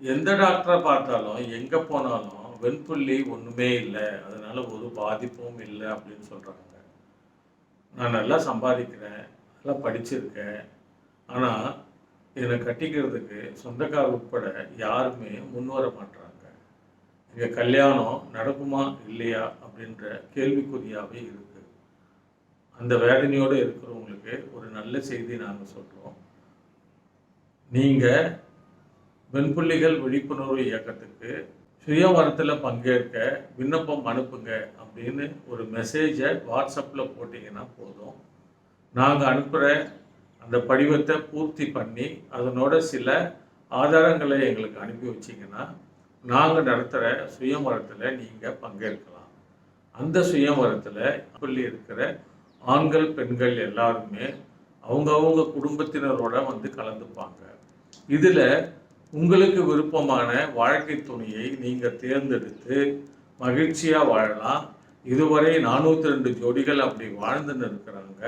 எந்த டாக்டரை பார்த்தாலும் எங்கே போனாலும் வெண்புள்ளி ஒன்றுமே இல்லை. அதனால் ஒரு பாதிப்பும் இல்லை அப்படின்னு சொல்கிறாங்க நான் நல்லா சம்பாதிக்கிறேன் நல்லா படிச்சிருக்கேன். ஆனால் என்னை கட்டிக்கிறதுக்கு சொந்தக்கார் உட்பட யாருமே முன் வர மாட்றாங்க கல்யாணம் நடக்குமா இல்லையா அப்படின்ற கேள்விக்குறியாகவே இருக்குது அந்த வேதனையோடு இருக்கிறவங்களுக்கு ஒரு நல்ல செய்தி நாங்கள் சொல்கிறோம் நீங்கள் வெண்புள்ளிகள் விழிப்புணர்வு இயக்கத்துக்கு சுயவரத்தில் பங்கேற்க விண்ணப்பம் அனுப்புங்க அப்படின்னு ஒரு மெசேஜை வாட்ஸ்அப்பில் போட்டிங்கன்னா போதும். நாங்கள் அனுப்புகிற அந்த படிவத்தை பூர்த்தி பண்ணி அதனோட சில ஆதாரங்களை எங்களுக்கு அனுப்பி வச்சிங்கன்னா நாங்கள் நடத்துகிற சுயமரத்தில் நீங்கள் பங்கேற்கலாம். அந்த சுயமரத்தில் சொல்லி இருக்கிற ஆண்கள் பெண்கள் எல்லாருமே அவங்கவுங்க குடும்பத்தினரோட வந்து கலந்துப்பாங்க. இதில் உங்களுக்கு விருப்பமான வாழ்க்கை துணையை நீங்கள் தேர்ந்தெடுத்து மகிழ்ச்சியாக வாழலாம். இதுவரை நானூற்றி ரெண்டு ஜோடிகள் அப்படி வாழ்ந்துன்னு இருக்கிறாங்க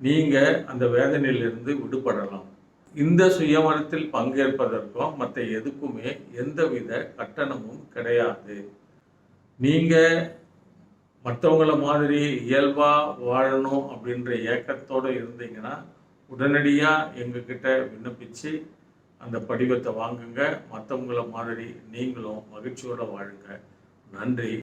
நீங்கள் அந்த வேதனையிலிருந்து விடுபடலாம். இந்த சுயமரத்தில் பங்கேற்பதற்கும் மற்ற எதுக்குமே எந்தவித கட்டணமும் கிடையாது. நீங்கள் மற்றவங்கள மாதிரி இயல்பாக வாழணும் அப்படின்ற ஏக்கத்தோடு இருந்தீங்கன்னா உடனடியாக எங்ககிட்ட விண்ணப்பித்து அந்த படிவத்தை வாங்குங்க. மற்றவங்கள மாதிரி நீங்களும் மகிழ்ச்சியோடு வாழுங்க. நன்றி.